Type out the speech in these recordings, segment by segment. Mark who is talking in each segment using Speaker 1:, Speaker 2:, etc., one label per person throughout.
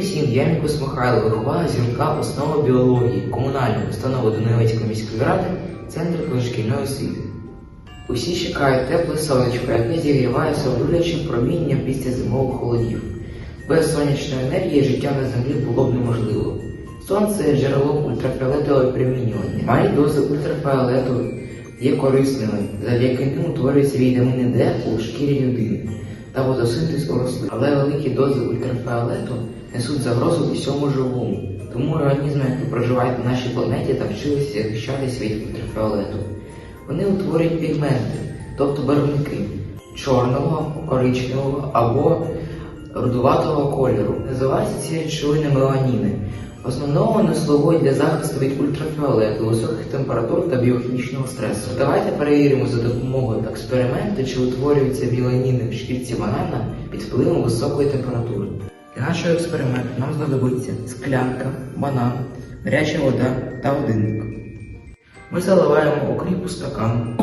Speaker 1: всім, я Мікус Михайло, вихована зірка основи біології, комунальної установи Донецької міської ради, Центр позашкільної освіти. Усі чекають тепле сонечко, яке зігріває солодулячим промінням після зимових холодів. Без сонячної енергії життя на землі було б неможливо. Сонце є джерелом ультрафіолетового промінювання. Малі дози ультрафіолету є корисними, завдяки ним утворюється вітаміни Д у шкірі людини та водосинтез у рослин. Але великі дози ультрафіолету несуть загрозу усьому живому. Тому організми, які проживають на нашій планеті, навчилися захищатися від ультрафіолету. Вони утворюють пігменти, тобто барвники чорного, коричневого або рудуватого кольору. Називаються ці речовини меланіни. В основному вони слугують для захисту від ультрафіолету, високих температур та біохімічного стресу. Давайте перевіримо за допомогою експерименту, чи утворюються меланіни в шкірці банана під впливом високої температури. Для нашого експерименту нам знадобиться склянка, банан, гаряча вода та годинник. Ми заливаємо окріп у стакан.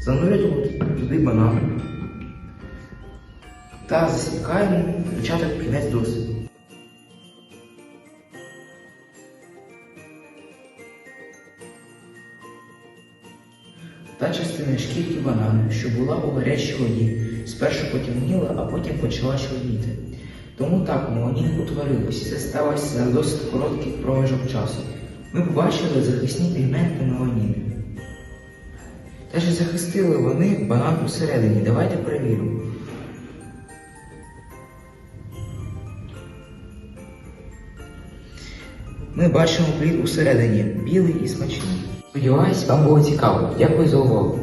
Speaker 1: Занурюємо туди банан та засікаємо початок кінець досвіду. Та частина шкірки банану, що була у гарячій воді, спершу потемніла, а потім почала чорніти. Тому так меланін утворився. Це сталося за досить короткий проміжок часу. Ми побачили захисні пігменти меланіни. Та ж захистили вони банан усередині. Давайте перевіримо. Ми бачимо плід усередині, білий і смачний. Сподіваюсь, вам було цікаво. Дякую за увагу.